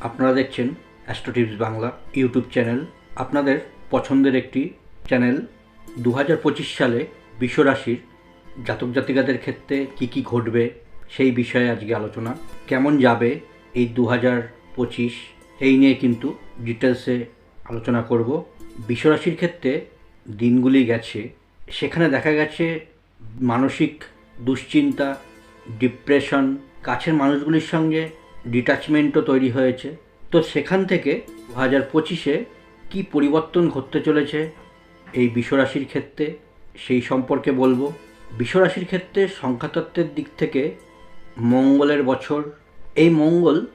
আপনারা দেখছেন অ্যাস্ট্রোটিভস Bangla YouTube channel আপনাদের পছন্দের একটি চ্যানেল দু সালে বিশ্বরাশির জাতক জাতিকাদের ক্ষেত্রে কি কি ঘটবে সেই বিষয়ে আজকে আলোচনা। কেমন যাবে এই দু পঁচিশ? এই নিয়ে কিন্তু ডিটেলসে আলোচনা করব। বিশ্বরাশির ক্ষেত্রে দিনগুলি গেছে। সেখানে দেখা গেছে মানসিক দুশ্চিন্তা ডিপ্রেশন কাছের মানুষগুলির সঙ্গে ডিটাচমেন্টও তৈরি হয়েছে। তো সেখান থেকে দু হাজার পঁচিশে কী পরিবর্তন ঘটতে চলেছে এই বিশ্বরাশির ক্ষেত্রে, সেই সম্পর্কে বলব। বিশ্বরাশির ক্ষেত্রে সংখ্যাতত্ত্বের দিক থেকে মঙ্গলের বছর। এই মঙ্গল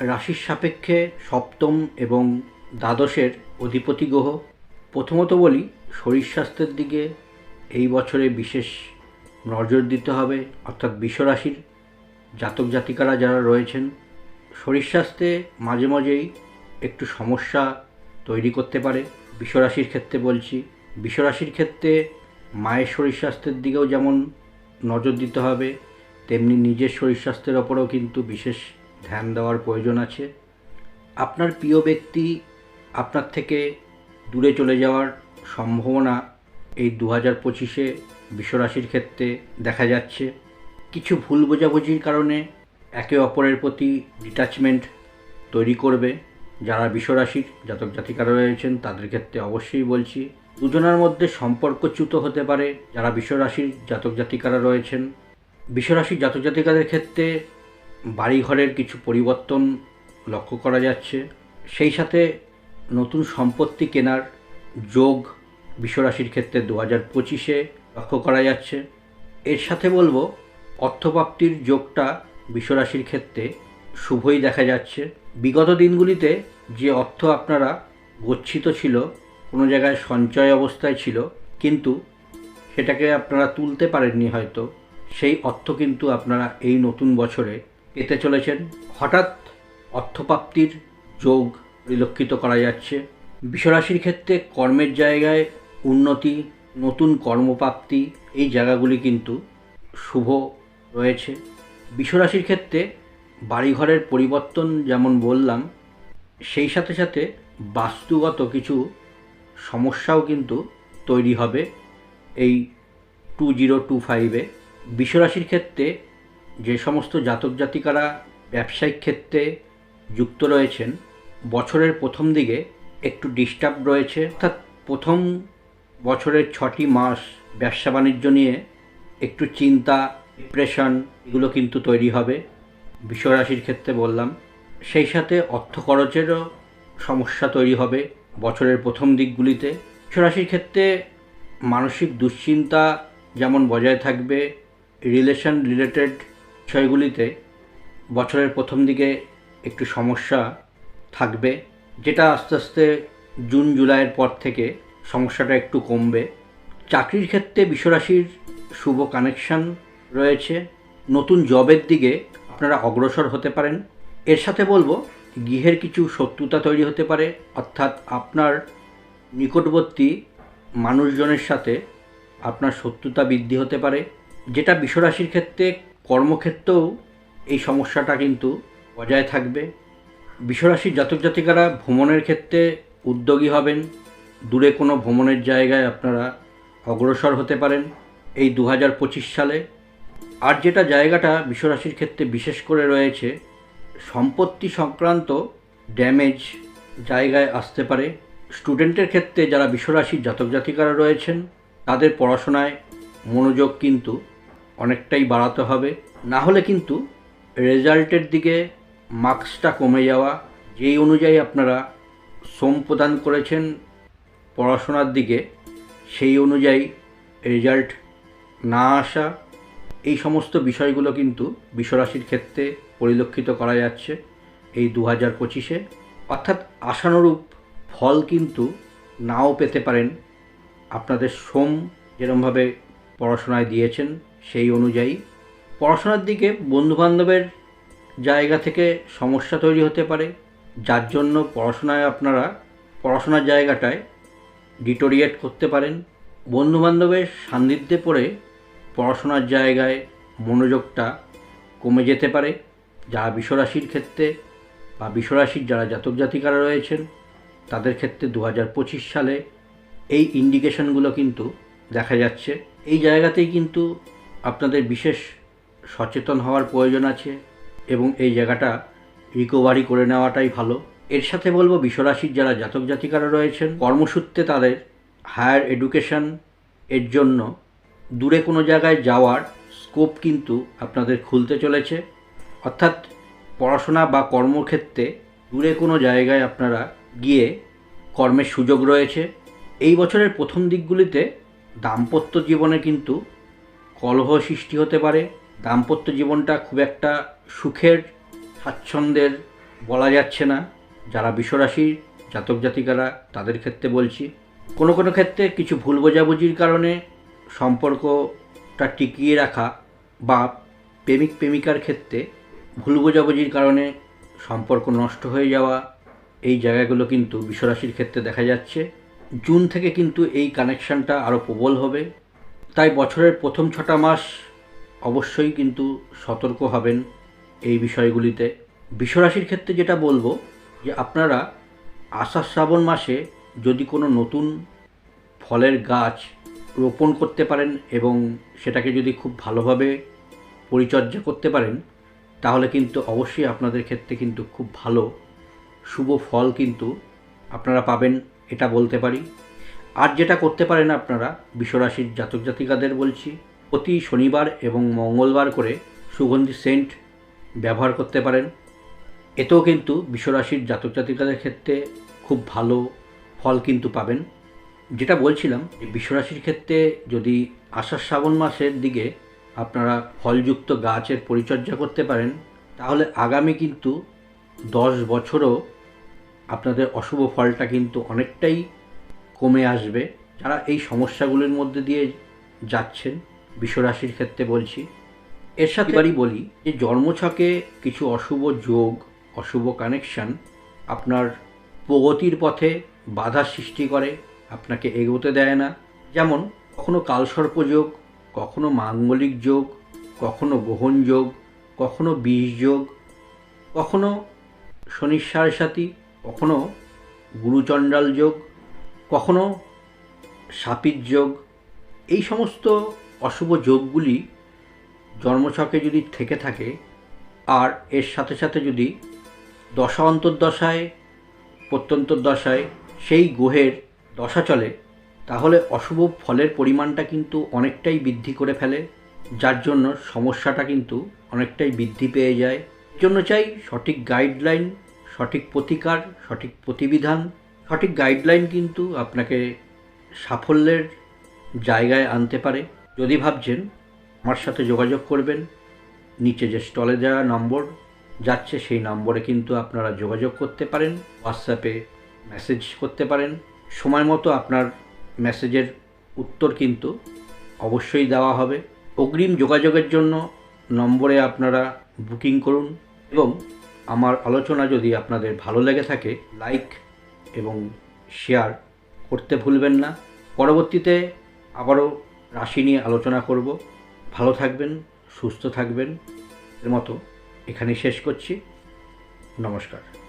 রাশির সাপেক্ষে সপ্তম এবং দ্বাদশের অধিপতি গ্রহ। প্রথমত বলি, শরীর স্বাস্থ্যের দিকে এই বছরে বিশেষ নজর দিতে হবে, অর্থাৎ বিশ্বরাশির জাতক জাতিকারা যারা রয়েছেন শরীর স্বাস্থ্যে মাঝে মাঝেই একটু সমস্যা তৈরি করতে পারে। বিশ্বরাশির ক্ষেত্রে বলছি। বিশ্বরাশির ক্ষেত্রে মায়ের শরীর স্বাস্থ্যের দিকেও যেমন নজর দিতে হবে, তেমনি নিজের শরীর স্বাস্থ্যের ওপরেও কিন্তু বিশেষ ধ্যান দেওয়ার প্রয়োজন আছে। আপনার প্রিয় ব্যক্তি আপনার থেকে দূরে চলে যাওয়ার সম্ভাবনা এই দু হাজার পঁচিশে বিশ্বরাশির ক্ষেত্রে দেখা যাচ্ছে। কিছু ভুল বোঝাবুঝির কারণে একে অপরের প্রতি ডিটাচমেন্ট তৈরি করবে। যারা বিশ্বরাশির জাতক জাতিকারা রয়েছেন, তাদের ক্ষেত্রে অবশ্যই বলছি, দুজনের মধ্যে সম্পর্কচ্যুত হতে পারে যারা বিশ্বরাশির জাতক জাতিকারা রয়েছেন। বিশ্বরাশির জাতক জাতিকাদের ক্ষেত্রে বাড়িঘরের কিছু পরিবর্তন লক্ষ্য করা যাচ্ছে। সেই সাথে নতুন সম্পত্তি কেনার যোগ বিশ্বরাশির ক্ষেত্রে দু হাজার পঁচিশে লক্ষ্য করা যাচ্ছে। এর সাথে বলব, অর্থপ্রাপ্তির যোগটা বিশ্বরাশির ক্ষেত্রে শুভই দেখা যাচ্ছে। বিগত দিনগুলিতে যে অর্থ আপনারা গচ্ছিত ছিল, কোনো জায়গায় সঞ্চয় অবস্থায় ছিল, কিন্তু সেটাকে আপনারা তুলতে পারেননি হয়তো, সেই অর্থ কিন্তু আপনারা এই নতুন বছরে পেতে চলেছেন। হঠাৎ অর্থপ্রাপ্তির যোগ পরিলক্ষিত করা যাচ্ছে। বিশ্বরাশির ক্ষেত্রে কর্মের জায়গায় উন্নতি, নতুন কর্মপ্রাপ্তি, এই জায়গাগুলি কিন্তু শুভ রয়েছে। বিশ্বরাশির ক্ষেত্রে বাড়িঘরের পরিবর্তন যেমন বললাম, সেই সাথে সাথে বাস্তুগত কিছু সমস্যাও কিন্তু তৈরি হবে এই টু জিরো টু ফাইভে। বিশ্বরাশির ক্ষেত্রে যে সমস্ত জাতক জাতিকারা ব্যবসায়িক ক্ষেত্রে যুক্ত রয়েছেন, বছরের প্রথম দিকে একটু ডিস্টার্ব রয়েছে। অর্থাৎ প্রথম বছরের ছটি মাস ব্যবসা বাণিজ্য নিয়ে একটু চিন্তা ডিপ্রেশন এগুলো কিন্তু তৈরি হবে, বিশ্বরাশির ক্ষেত্রে বললাম। সেই সাথে অর্থ খরচেরও সমস্যা তৈরি হবে বছরের প্রথম দিকগুলিতে। বিশ্বরাশির ক্ষেত্রে মানসিক দুশ্চিন্তা যেমন বজায় থাকবে রিলেশন রিলেটেড বিষয়গুলিতে বছরের প্রথম দিকে একটু সমস্যা থাকবে, যেটা আস্তে আস্তে জুন, জুলাইয়ের পর থেকে সমস্যাটা একটু কমবে। চাকরির ক্ষেত্রে বিশ্বরাশির শুভ কানেকশন রয়েছে, নতুন জবের দিকে আপনারা অগ্রসর হতে পারেন। এর সাথে বলব, গৃহের কিছু শত্রুতা তৈরি হতে পারে, অর্থাৎ আপনার নিকটবর্তী মানুষজনের সাথে আপনার শত্রুতা বৃদ্ধি হতে পারে, যেটা বিশ্বরাশির ক্ষেত্রে কর্মক্ষেত্রেও এই সমস্যাটা কিন্তু বজায় থাকবে। বিশ্বরাশির জাতক জাতিকারা ভ্রমণের ক্ষেত্রে উদ্যোগী হবেন, দূরে কোনো ভ্রমণের জায়গায় আপনারা অগ্রসর হতে পারেন। এই দু হাজার পঁচিশ সালে আর যেটা জায়গাটা বিশ্বরাশির ক্ষেত্রে বিশেষ করে রয়েছে, সম্পত্তি সংক্রান্ত ড্যামেজ জায়গায় আসতে পারে। স্টুডেন্টের ক্ষেত্রে যারা বিশ্বরাশির জাতক জাতিকারা রয়েছেন, তাদের পড়াশোনায় মনোযোগ কিন্তু অনেকটাই বাড়াতে হবে। না হলে কিন্তু রেজাল্টের দিকে মার্কসটা কমে যাওয়া, যেই অনুযায়ী আপনারা শ্রম প্রদান করেছেন পড়াশোনার দিকে, সেই অনুযায়ী রেজাল্ট না আসা এই সমস্ত বিষয়গুলো কিন্তু বিশ্বরাশির ক্ষেত্রে পরিলক্ষিত করা যাচ্ছে এই দু হাজার পঁচিশে। অর্থাৎ আশানুরূপ ফল কিন্তু নাও পেতে পারেন। আপনাদের শ্রম যেরমভাবে পড়াশোনায় দিয়েছেন সেই অনুযায়ী। পড়াশোনার দিকে বন্ধুবান্ধবের জায়গা থেকে সমস্যা তৈরি হতে পারে। যার জন্য পড়াশোনায় আপনারা পড়াশোনার জায়গাটায় ডিটোরিয়েট করতে পারেন। বন্ধুবান্ধবের সান্নিধ্যে পড়ে পড়াশোনার জায়গায় মনোযোগটা কমে যেতে পারে। যা বিশ্বরাশির ক্ষেত্রে বা বিশ্বরাশির যারা জাতক জাতিকারা রয়েছেন, তাদের ক্ষেত্রে দু সালে এই ইন্ডিকেশনগুলো কিন্তু দেখা যাচ্ছে। এই জায়গাতেই কিন্তু আপনাদের বিশেষ সচেতন হওয়ার প্রয়োজন আছে এবং এই জায়গাটা রিকভারি করে নেওয়াটাই ভালো। এর সাথে বলব, বিশ্বরাশির যারা জাতক জাতিকারা রয়েছেন, কর্মসূত্রে তাদের হায়ার এডুকেশন এর জন্য দূরে কোনো জায়গায় যাওয়ার স্কোপ কিন্তু আপনাদের খুলতে চলেছে। অর্থাৎ পড়াশোনা বা কর্মক্ষেত্রে দূরে কোনো জায়গায় আপনারা গিয়ে কর্মের সুযোগ রয়েছে। এই বছরের প্রথম দিকগুলিতে দাম্পত্য জীবনে কিন্তু কলহ সৃষ্টি হতে পারে। দাম্পত্য জীবনটা খুব একটা সুখের, স্বাচ্ছন্দ্যের বলা যাচ্ছে না। যারা বিশ্বরাশির জাতক জাতিকারা তাদের ক্ষেত্রে বলছি। কোনো কোনো ক্ষেত্রে কিছু ভুল বোঝাবুঝির কারণে সম্পর্কটা টিকিয়ে রাখা বা প্রেমিক প্রেমিকার ক্ষেত্রে ভুল বোঝাবুঝির কারণে সম্পর্ক নষ্ট হয়ে যাওয়া, এই জায়গাগুলো কিন্তু বিশ্বরাশির ক্ষেত্রে দেখা যাচ্ছে। জুন থেকে কিন্তু এই কানেকশানটা আরও প্রবল হবে। তাই বছরের প্রথম ছটা মাস অবশ্যই কিন্তু সতর্ক হবেন এই বিষয়গুলিতে। বিশ্বরাশির ক্ষেত্রে যেটা বলব, যে আপনারা আষাঢ় শ্রাবণ মাসে যদি কোনো নতুন ফলের গাছ রোপণ করতে পারেন এবং সেটাকে যদি খুব ভালোভাবে পরিচর্যা করতে পারেন, তাহলে কিন্তু অবশ্যই আপনাদের ক্ষেত্রে কিন্তু খুব ভালো শুভ ফল কিন্তু আপনারা পাবেন, এটা বলতে পারি। আর যেটা করতে পারেন আপনারা, বিশ্বরাশির জাতক জাতিকাদের বলছি, প্রতি শনিবার এবং মঙ্গলবার করে সুগন্ধি সেন্ট ব্যবহার করতে পারেন। এতেও কিন্তু বিশ্বরাশির জাতক জাতিকাদের ক্ষেত্রে খুব ভালো ফল কিন্তু পাবেন। যেটা বলছিলাম যে বিশ্বরাশির ক্ষেত্রে যদি আষাঢ় শ্রাবণ মাসের দিকে আপনারা ফলযুক্ত গাছের পরিচর্যা করতে পারেন, তাহলে আগামী কিন্তু দশ বছরও আপনাদের অশুভ ফলটা কিন্তু অনেকটাই কমে আসবে। যারা এই সমস্যাগুলির মধ্যে দিয়ে যাচ্ছেন, বিশ্বরাশির ক্ষেত্রে বলছি, এর সাথে বলি যে জন্মছকে কিছু অশুভ যোগ, অশুভ কানেকশান আপনার প্রগতির পথে বাধা সৃষ্টি করে আপনাকে এগোতে দেয় না। যেমন, কখনো কালসর্প যোগ, কখনো মাঙ্গলিক যোগ, কখনো গ্রহণ যোগ, কখনো বিষ যোগ, কখনো শনিশ্বার সাথী, কখনো গুরুচণ্ডাল যোগ, কখনো সাপির যোগ। এই সমস্ত অশুভ যোগগুলি জন্মছকে যদি থেকে থাকে, আর এর সাথে সাথে যদি দশা অন্তর্দশায় প্রত্যন্তর দশায় সেই গ্রহের দশা চলে, তাহলে অশুভ ফলের পরিমাণটা কিন্তু অনেকটাই বৃদ্ধি করে ফেলে, যার জন্য সমস্যাটা কিন্তু অনেকটাই বৃদ্ধি পেয়ে যায়। জন্য চাই সঠিক গাইডলাইন সঠিক প্রতিকার, সঠিক প্রতিবিধান, সঠিক গাইডলাইন কিন্তু আপনাকে সাফল্যের জায়গায় আনতে পারে। যদি ভাবছেন, আমার সাথে যোগাযোগ করবেন, নিচে যে স্টলে দেওয়া নম্বর যাচ্ছে, সেই নম্বরে কিন্তু আপনারা যোগাযোগ করতে পারেন হোয়াটসঅ্যাপে মেসেজ করতে পারেন। সময় মতো আপনার মেসেজের উত্তর কিন্তু অবশ্যই দেওয়া হবে। অগ্রিম যোগাযোগের জন্য নম্বরে আপনারা বুকিং করুন এবং আমার আলোচনা যদি আপনাদের ভালো লেগে থাকে, লাইক এবং শেয়ার করতে ভুলবেন না। পরবর্তীতে আবারও রাশি নিয়ে আলোচনা করব। ভালো থাকবেন, সুস্থ থাকবেন। এর মতো এখানেই শেষ করছি। নমস্কার।